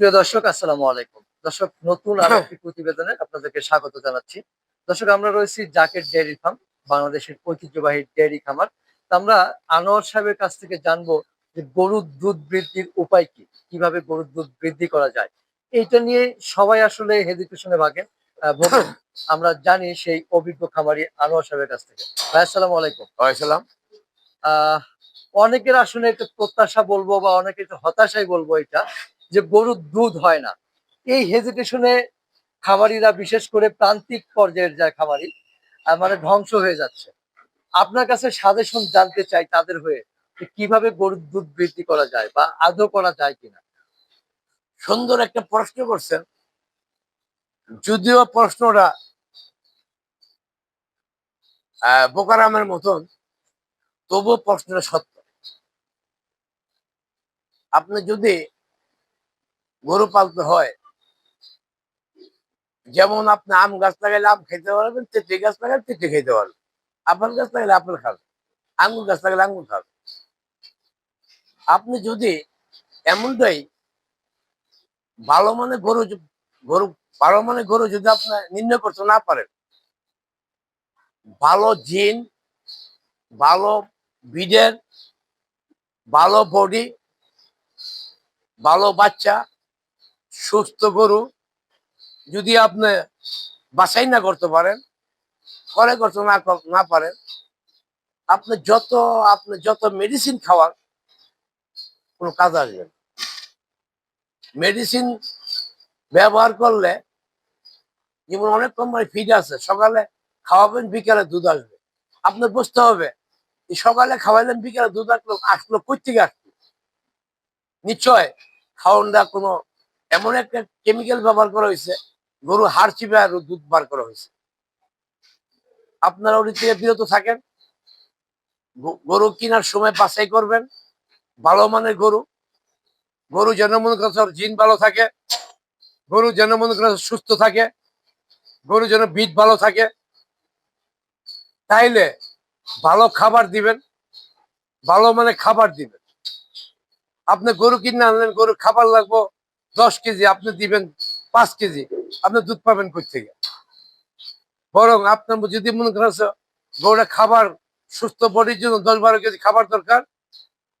প্রিয় দর্শক আসসালামু আলাইকুম। দর্শক নতুন আরও একটি প্রতিবেদনে আপনাদেরকে স্বাগত জানাচ্ছি। দর্শক আমরা রয়েছি জাকের ডেয়ারি ফার্ম বাংলাদেশের ঐতিহ্যবাহী ডেয়ারি খামার। তা আমরা আনোয়ার সাহেবের কাছ থেকে জানব যে গরুর দুধ বৃদ্ধির উপায় কি? কীভাবে গরুর দুধ বৃদ্ধি করা যায়? এইটা নিয়ে সবাই আসলে হেজিটেশনে ভাগে আহ, আমরা জানি সেই অভিজ্ঞ খামারি আনোয়ার সাহেবের কাছ থেকে। ভাই আসসালামু আলাইকুম। ওয়াইসালাম আহ অনেকের আসলে একটু প্রত্যাশা বলব বা অনেকে একটু হতাশাই বলব এটা। যে গরুর দুধ হয় না। এই হেজিটেশনে খামারিরা বিশেষ করে প্রান্তিক পর্যায়ের যায় খামারি মানে ধ্বংস হয়ে যাচ্ছে। আপনার কাছে সাজেশন জানতে চাই তাদের হয়ে যে কীভাবে গরুর দুধ বৃদ্ধি করা যায় বা আদৌ করা যায় কিনা? সুন্দর একটা প্রশ্ন করছেন। যদিও প্রশ্নটা বোকারামের মতন তবুও প্রশ্নটা সত্য। আপনি যদি গরু পালতে হয়। যেমন আপনি আম গাছ লাগাইলে আম খেতে পারবেন, তেঁতুল গাছ লাগালে তেঁতুল খেতে পারবেন। আপেল গাছ লাগালে আপেল খাবেন আঙ্গুর গাছ লাগালে আঙ্গুর খাবেন আপনি যদি এমনটাই ভালো মানে গরু গরু, ভালো মানে গরু যদি আপনার নির্ণয় করতে না পারেন, ভালো জিন, ভালো বিডের ভালো বডি, ভালো বাচ্চা সুস্থ গরু যদি আপনি বাছাই না করতে পারেন করে করতে না না পারেন, আপনি যত আপনি যত মেডিসিন খাওয়ার কোনো কাজ আসবে মেডিসিন ব্যবহার করলে, যেমন অনেক কোম্পানি ফিড আছে, সকালে খাওয়াবেন, বিকালে দুধ আসবে। আপনার বুঝতে হবে সকালে খাওয়াইলেন, বিকালে দুধ আসলো আসলো কই থেকে আসলো? নিশ্চয় খাওয়ানটা কোনো এমন একটা কেমিক্যাল ব্যবহার করা হয়েছে, গরু হাড় চিপে আর দুধ বার করা হয়েছে। আপনারা ওটি থেকে বিরত থাকেন। গরু কেনার সময় বাছাই করবেন। ভালো মানের গরু। গরু যেন মনে করছে জিন ভালো থাকে, গরু যেন মনে করছে সুস্থ থাকে, গরু যেন বিট ভালো থাকে। তাইলে ভালো খাবার দিবেন, ভালো মানে খাবার দিবেন। আপনি গরু কিনে আনলেন গরু খাবার লাগবো দশ কেজি আপনি দিবেন পাঁচ কেজি, আপনি দুধ পাবেন থেকে বরং আপনার যদি মনে করছে গরুটা খাবার, সুস্থ বডির জন্য দশ বারো কেজি খাবার দরকার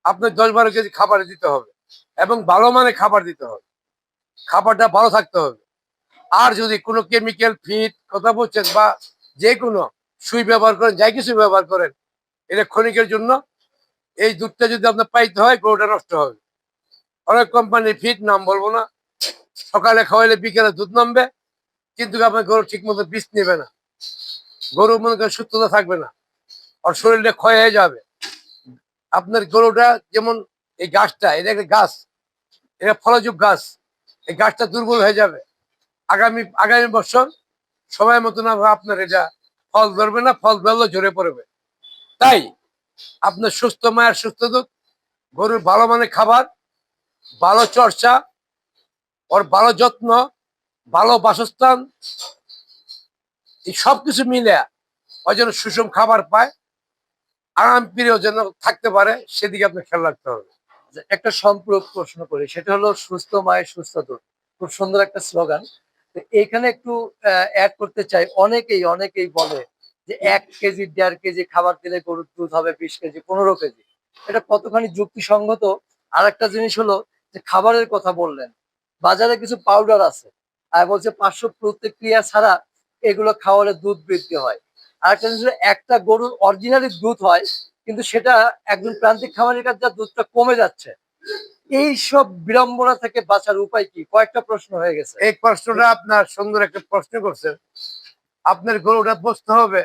আপনার দশ বারো কেজি খাবার দিতে হবে এবং ভালো মানে খাবার দিতে হবে। খাবারটা ভালো থাকতে হবে। আর যদি কোনো কেমিক্যাল ফিট কথা বলছেন বা যে কোনো সুই ব্যবহার করেন, যাই কিছু ব্যবহার করেন, এটা ক্ষণিকের জন্য এই দুধটা যদি আপনার পাইতে হয়, গরুটা নষ্ট হবে। অনেক কোম্পানির ফিট নাম বলব না। সকালে খাওয়াইলে বিকেলে দুধ নামবে, কিন্তু আপনার গরু ঠিক মতো বীজ নেবে না। গরু মনে করেন সুস্থতা থাকবে না, আর শরীরটা ক্ষয় হয়ে যাবে। আপনার গরুটা যেমন এই গাছটা, এটা একটা গাছ, এটা ফলযোগ গাছ, এই গাছটা দুর্বল হয়ে যাবে। আগামী আগামী বছর সময় মতন আবার আপনার এটা ফল ধরবে না, ফল ধরলে ঝরে পড়বে। তাই আপনার সুস্থ মায়ের সুস্থ দুধ, গরুর ভালো মানের খাবার ভালো চর্চা, ওর ভালো যত্ন, ভালো বাসস্থান, এই সব কিছু মিলে ও যেন সুষম খাবার পায়। আরাম প্রিয় যেন থাকতে পারে, সেদিকে আপনার খেয়াল রাখতে হবে। একটা সম্পর্ক প্রশ্ন করি, সেটা হলো সুস্থ মায়ের সুস্থ দুধ। খুব সুন্দর একটা স্লোগান। এখানে একটু অ্যাড করতে চাই। অনেকেই অনেকেই বলে যে এক কেজি, দেড় কেজি খাবার দিলে গরুর দুধ হবে বিশ কেজি, পনেরো কেজি। এটা কতখানি যুক্তিসঙ্গত? আর একটা জিনিস হলো যে খাবারের কথা বললেন। বাজারে কিছু পাউডার আছে। আর বলছে পার্শ্ব প্রতিক্রিয়া ছাড়া এগুলো খাওয়ালে দুধ বৃদ্ধি হয়। আর একটা জিনিস একটা গরুর অরিজিনালি দুধ হয়, কিন্তু সেটা একজন প্রান্তিক খামারের কাছে যা দুধটা কমে যাচ্ছে। এই সব বিড়ম্বনা থেকে বাঁচার উপায় কি? কয়েকটা প্রশ্ন হয়ে গেছে। এই প্রশ্নটা আপনার সুন্দর একটা প্রশ্ন করছেন। আপনার গরুটা বুঝতে হবে,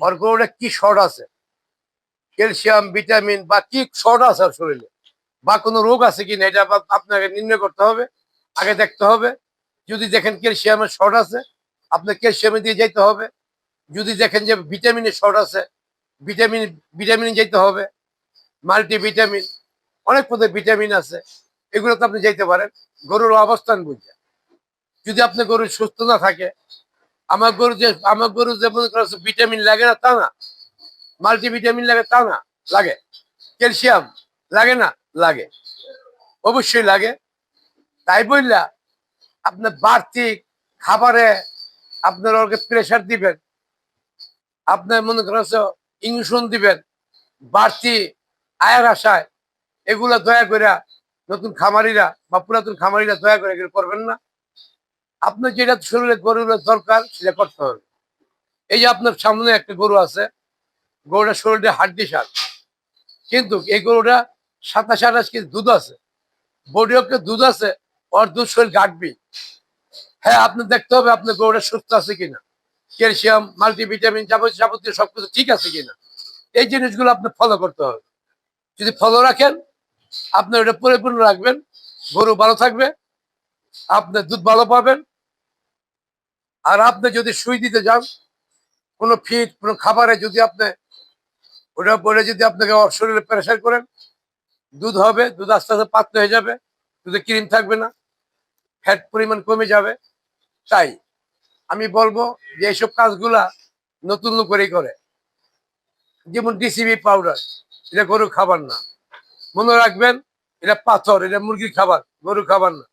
ওর গরুটা কি শর্ট আছে? ক্যালসিয়াম, ভিটামিন বা কি শর্ট আছে শরীরে? বা কোনো রোগ আছে কিনা, এটা আপনাকে নির্ণয় করতে হবে, আগে দেখতে হবে। যদি দেখেন ক্যালসিয়ামের শর্ট আছে আপনার ক্যালসিয়ামে দিয়ে যেতে হবে। যদি দেখেন যে ভিটামিনের শর্ট আছে, ভিটামিন ভিটামিন যেতে হবে মাল্টি ভিটামিন অনেক পদের ভিটামিন আছে, এগুলো তো আপনি যেতে পারেন। গরুর অবস্থান বুঝে। যদি আপনার গরু সুস্থ না থাকে, আমার গরু যে, আমার গরু যে মনে করছে ভিটামিন লাগে না, তা না। মাল্টি ভিটামিন লাগে, তা না, লাগে। ক্যালসিয়াম লাগে না লাগে। অবশ্যই লাগে। তাই বললা আপনার বাড়তি খাবারে আপনার ওকে প্রেশার দিবেন। আপনার মনে করেন ইঞ্জেকশন দিবেন। বাড়তি আয়ের আশায় এগুলা দয়া করে নতুন খামারিরা বা পুরাতন খামারিরা দয়া করে এগুলো করবেন না। আপনার যেটা শরীরে গরুর দরকার সেটা করতে হবে। এই যে আপনার সামনে একটা গরু আছে, গরুটা শরীরে হাড্ডি সার। কিন্তু এই গরুটা সাতাশ আঠাশ কেজি দুধ আছে। বডি অফকে দুধ আছে, ওর দুধ শরীর ঘাটবি। হ্যাঁ আপনি দেখতে হবে আপনার গরুটা সুস্থ আছে কিনা। ক্যালসিয়াম, মাল্টিভিটামিন যাবতীয় যাবতীয় সবকিছু ঠিক আছে কিনা। এই জিনিসগুলো আপনি ফলো করতে হবে। যদি ফলো রাখেন, আপনি ওটা পরিপূর্ণ রাখবেন। গরু ভালো থাকবে আপনার দুধ ভালো পাবেন। আর আপনি যদি সুই দিতে যান, কোনো ফিট, কোনো খাবারে যদি আপনি ওটা পরে যদি আপনাকে শরীরে প্রেশার করেন দুধ হবে, দুধ আস্তে আস্তে পাতলা হয়ে যাবে, দুধে ক্রিম থাকবে না ফ্যাট পরিমাণ কমে যাবে। তাই আমি বলব যে এইসব কাজগুলা নতুন করেই করে। যেমন ডিসিবি পাউডার এটা গরু খাবার না। মনে রাখবেন, এটা পাথর, এটা মুরগির খাবার গরু খাবার না।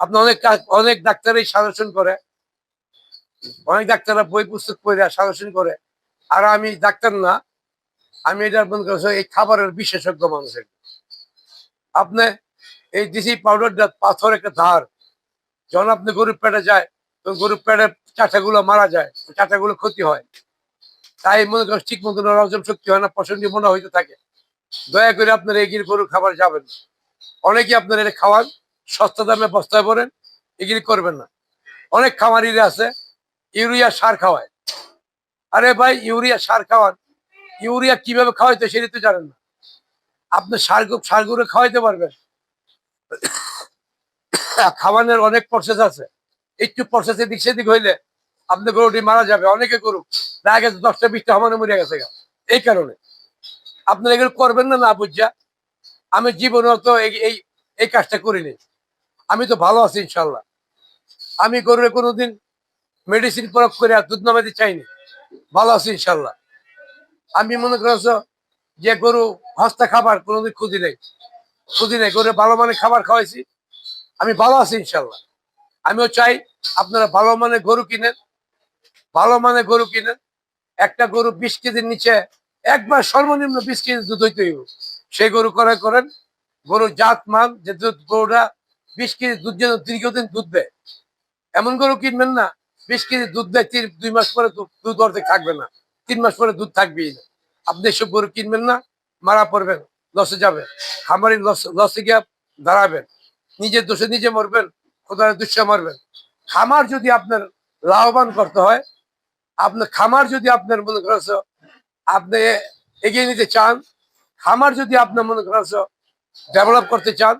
আপনি অনেক অনেক ডাক্তারই সাজেশন করে, অনেক ডাক্তাররা বই পুস্তক পড়ে সাজেশন করে। আর আমি ডাক্তার না আমি এটা মনে করছি এই খাবারের বিশেষজ্ঞ মানুষের। আপনি এই ডিসি পাউডারটা পাথর একটা ধার, যখন আপনি গরুর পেটে যায়, তখন গরুর পেটের চাটাগুলো মারা যায় চাটাগুলো ক্ষতি হয়। তাই মনে করেন ঠিক মতন হজম শক্তি হয় না, পছন্দ মনে হইতে থাকে। দয়া করে আপনার এগিয়ে গরুর খাবার যাবেন। অনেকে আপনার এটা খাওয়ান, সস্তা দামে বস্তায় পড়েন এগুলি করবেন না। অনেক খামারিরা আছে, ইউরিয়া সার খাওয়ায়। আরে ভাই, ইউরিয়া সার খাওয়ান ইউরিয়া কীভাবে খাওয়াইতে সেটা তো জানেন না। আপনি সার সার সারগুলো খাওয়াইতে পারবেন। খাওয়ানোর অনেক প্রসেস আছে। একটু প্রসেস দিক সেদিক হইলে আপনি গরুটি মারা যাবে, অনেকে গরু না গেছে, দশটা, বিশটা আমাদের মরে গেছে এই কারণে। আপনারা এগুলো করবেন না না বুঝা। আমি জীবনে তো এই- এই কাজটা করিনি। আমি তো ভালো আছি ইনশাল্লাহ আমি গরুরে কোনোদিন মেডিসিন প্রয়োগ করে আর দুধ নামাতে চাইনি। ভালো আছি ইনশাল্লাহ আমি মনে করছ যে গরু, হস্তা খাবার কোনোদিন খুঁজি নেই। খুঁজি নেই গরু ভালো মানে খাবার খাওয়াইছি। আমি ভালো আছি ইনশাল্লাহ। আমিও চাই আপনারা ভালো মানে গরু কিনেন, ভালো মানে গরু কিনেন। একটা গরু বিশ কেজির নিচে একবার সর্বনিম্ন বিশ কেজি দুধ হইতে হইব। সেই গরু করে করেন। গরুর জাত মান যে দুধ গরুটা বিশ কেজি দুধ যেন দীর্ঘদিন দুধ দেয়। এমন গরু কিনবেন না, বিশ কেজি দুধ দেয়, তিন দুই মাস পরে দুধ অর্ধেক থাকবে না। তিন মাস পরে দুধ থাকবেই। না আপনি এসব গরু কিনবেন না, মারা পড়বেন লসে যাবে খামারি লস লসে গিয়ে দাঁড়াবেন। নিজের দোষে নিজে মরবেন, খোদার দুঃসে মরবেন। খামার যদি আপনার লাভবান করতে হয়, আপনার খামার যদি আপনার মনে করেছ আপনি এগিয়ে নিতে চান, খামার যদি আপনার মনে করেছ ডেভেলপ করতে চান,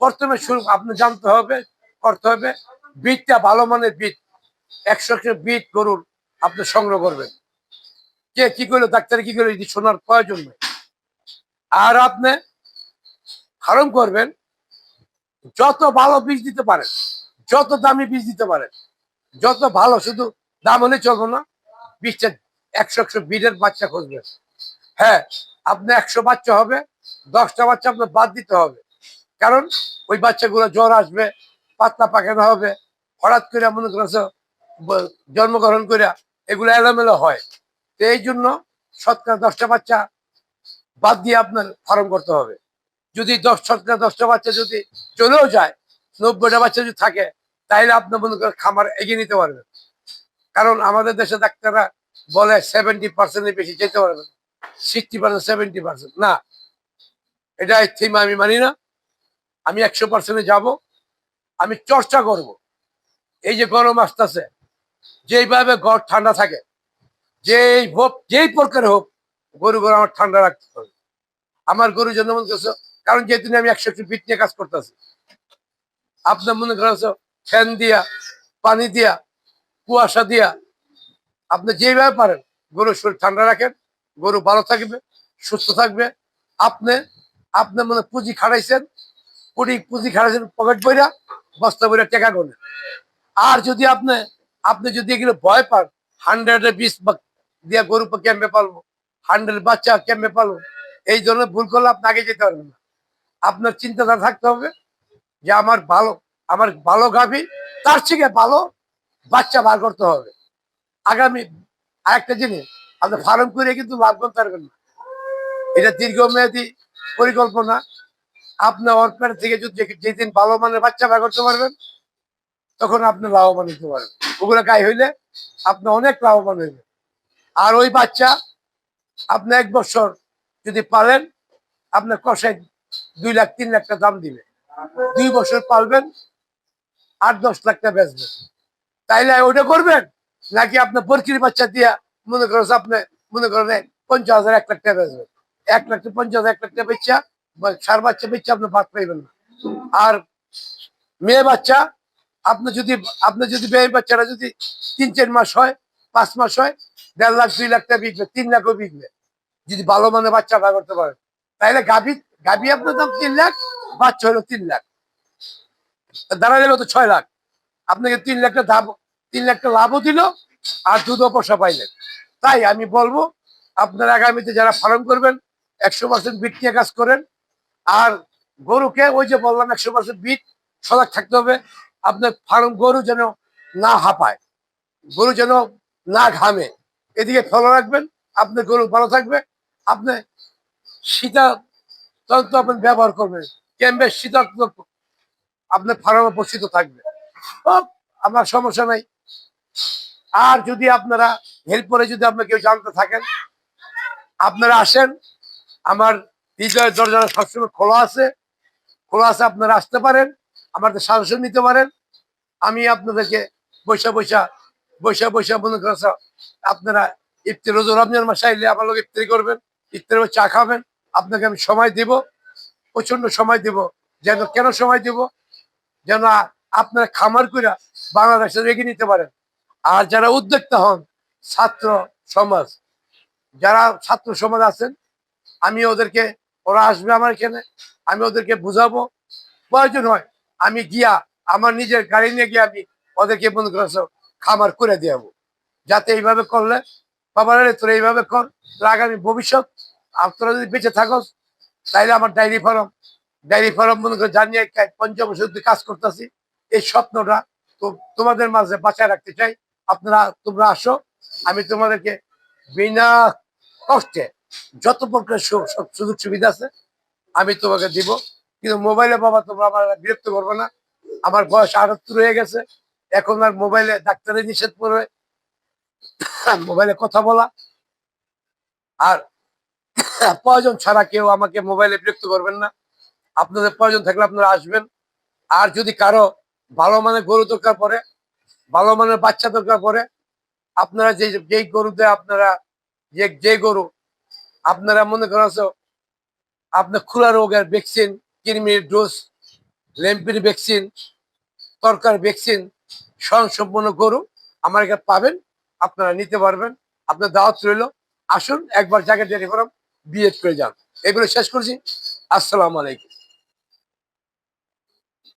প্রথমে শুরু আপনি জানতে হবে, করতে হবে বীজটা ভালো মানের বীজ একশো বীজ গরুর আপনি সংগ্রহ করবেন। কে কি করল? ডাক্তার কি করল? এটি শোনার প্রয়োজন নেই। আর আপনি ফার্ম করবেন, যত ভালো বীজ দিতে পারেন, যত দামি বীজ দিতে পারেন, যত ভালো, শুধু দাম হলে চলবো না, বীজটা একশো একশো বীজের বাচ্চা খুঁজবেন হ্যাঁ আপনি একশো বাচ্চা হবে, দশটা বাচ্চা আপনার বাদ দিতে হবে। কারণ ওই বাচ্চাগুলো জ্বর আসবে, পাতলা পাখানা হবে, হঠাৎ করে মনে করেছ জন্মগ্রহণ করে এগুলো এলোমেলো হয়। তো এই জন্য শতকরা দশটা বাচ্চা বাদ দিয়ে আপনার ফার্ম করতে হবে। যদি দশ শতকরা দশটা বাচ্চা যদি চলেও যায়, নব্বইটা বাচ্চা যদি থাকে তাহলে আপনি মনে করেন খামার এগিয়ে নিতে পারবেন। কারণ আমাদের দেশে ডাক্তাররা বলে সেভেন্টি পার্সেন্টের বেশি যেতে পারবেন সিক্সটি পার্সেন্ট সেভেন্টি পার্সেন্ট না। এটা থিম আমি মানি না। আমি একশো পার্সেন্টে যাব। আমি চর্চা করব। এই যে গরম আসতেছে, যেইভাবে ঘর ঠান্ডা থাকে যেই হোক যেই প্রকার হোক, গরু গরু আমার ঠান্ডা রাখতে হবে। আমার গরু জন্য মনে করছ, কারণ যেহেতু আমি একশো একটু ফিট নিয়ে কাজ করতেছি আপনার মনে করছ ফ্যান দিয়া, পানি দিয়া, কুয়াশা দিয়া, আপনি যেইভাবে পারেন গরুর শরীর ঠান্ডা রাখেন, গরু ভালো থাকবে, সুস্থ থাকবে। আপনি আপনি মনে পুঁজি খাড়াইছেন পুঁজি পুঁজি খাড়াইছেন পকেট বইরা বস্তা বইরা টেকা গোনেন আর যদি আপনি আপনি যদি এগুলো ভয় পান হান্ড্রেডে বিশ বা দিয়া গরু ক্যাম্পে পালবো? হান্ড্রেড বাচ্চা ক্যাম্পে পালবো? এই ধরনের ভুল করলে আপনি আগে যেতে পারবেন না। আপনার চিন্তাধারা থাকতে হবে যে আমার ভালো আমার ভালো গাভী, তার থেকে ভালো বাচ্চা বার করতে হবে। আগামী আরেকটা জিনিস, আপনি ফার্ম করে কিন্তু লাভ করতে পারবেন না। এটা দীর্ঘমেয়াদী পরিকল্পনা। আপনি ওর পেট থেকে যদি যেদিন ভালো মানের বাচ্চা বার করতে পারবেন, তখন আপনি লাভবান হতে পারবেন। ওগুলো গায়ে হইলে আপনি অনেক লাভবান হইবেন। আর ওই বাচ্চা আপনি এক বছর যদি পালেন, আপনার কষায় দুই লাখ, তিন লাখ টাকা দাম দিবে। দুই বছর পালবেন, আট, দশ লাখ টাকা বেচবেন। তাইলে ওটা করবেন? নাকি আপনার বরকির বাচ্চা দিয়া মনে করেন আপনি মনে করেন পঞ্চাশ হাজার, এক লাখ টাকা বেচবেন। এক লাখ পঞ্চাশ হাজার, এক লাখ টাকা বেচা সার বাচ্চা বেচা আপনি ভাত পাইবেন না। আর মেয়ে বাচ্চা, আপনি যদি আপনি যদি মেয়ে বাচ্চাটা যদি তিন, চার মাস হয়, পাঁচ মাস হয় দেড় লাখ, দুই লাখ টাকা বিকবে, তিন লাখও বিকবে। যদি ভালো মানের বাচ্চা বার করতে পারেন তাহলে গাভি গাভি আপনার দাম তিন লাখ, বাচ্চা হলো তিন লাখ। দাঁড়ালে তো ছয় লাখ। আপনাকে তিন লাখটা দাম তিন লাখটা লাভও দিল আর দুধও পয়সা পাইলেন। তাই আমি বলব, আপনারা আগামীতে যারা ফার্ম করবেন, একশো পার্সেন্ট বিট নিয়ে কাজ করেন। আর গরুকে, ওই যে বললাম, একশো পার্সেন্ট বিট সজাগ থাকতে হবে। আপনার ফার্ম গরু যেন না হাঁপায়, গরু যেন না ঘামে। এদিকে ফলো রাখবেন আপনার গরু ভালো থাকবে, আপনি শীতা তন্ত্র আপনি ব্যবহার করবেন ক্যাম্বের শীতাক্ত আপনার ফার্মে উপস্থিত থাকবে। আমার সমস্যা নাই। আর যদি আপনারা হেল্প করে যদি আপনার কেউ জানতে থাকেন, আপনারা আসেন, আমার হৃদয়ের দরজা সবসময় খোলা আছে খোলা আছে, আপনারা আসতে পারেন, আমাদের সাজেশন নিতে পারেন, আমি আপনাদেরকে বৈশা বৈশা বৈশা বৈশা মনে করেন আপনারা ইফতার রোজ রমজান মাসে আইলে আমার লোক ইফতারি করবেন, ইফতারের চা খাবেন। আপনাকে আমি সময় দেব প্রচণ্ড সময় দেব। যেন কেন সময় দেব? যেন আপনারা খামার করে বাংলাদেশে রেখে নিতে পারেন। আর যারা উদ্যোক্তা হন, ছাত্র সমাজ, যারা ছাত্র সমাজ আছেন, আমি ওদেরকে, ওরা আসবে আমার এখানে, আমি ওদেরকে বুঝাবো। প্রয়োজন হয়, আমি গিয়া, আমার নিজের গাড়ি নিয়ে গিয়ে আমি ওদেরকে মনে করছ খামার করে দেবো যাতে এইভাবে করলে বাবার তোরা এইভাবে কর, তোর আগামী ভবিষ্যৎ, আর তোরা যদি বেঁচে থাকস, তাইলে আমার ডায়েরি ফার্ম ডায়েরি ফার্ম মনে করে জানিয়ে পঞ্চম ধরে কাজ করতেছি, এই স্বপ্নটা তো তোমাদের মাঝে বাঁচায় রাখতে চাই। আপনারা, তোমরা আসো, আমি তোমাদেরকে বিনা কষ্টে যত প্রকার সুযোগ সুবিধা আছে, আমি তোমাকে দিব। কিন্তু মোবাইলে বাবা, তোমরা আমার বিরক্ত করবে না। আমার বয়স আটাত্তর হয়ে গেছে এখন আর মোবাইলে ডাক্তারের নিষেধ করবে মোবাইলে কথা বলা। আর প্রয়োজন ছাড়া কেউ আমাকে মোবাইলে বিরক্ত করবেন না। আপনাদের প্রয়োজন থাকলে আপনারা আসবেন। আর যদি কারও ভালো মানের গরু দরকার পড়ে, ভালো মানের বাচ্চা দরকার পড়ে, আপনারা যে যেই গরুতে আপনারা, যে যে গরু আপনারা মনে করেন আপনার খোলা রোগের ভ্যাকসিন কৃমির ডোজ ল্যাম্পির ভ্যাকসিন তরকার ভ্যাকসিন স্বয়ংসম্পন্ন গরু আমার এখানে পাবেন, আপনারা নিতে পারবেন, আপনার দাওয়াত রইল। আসুন, একবার জায়গা ফরাম বিএড করে যান। এগুলো শেষ করছি। আসসালামু আলাইকুম।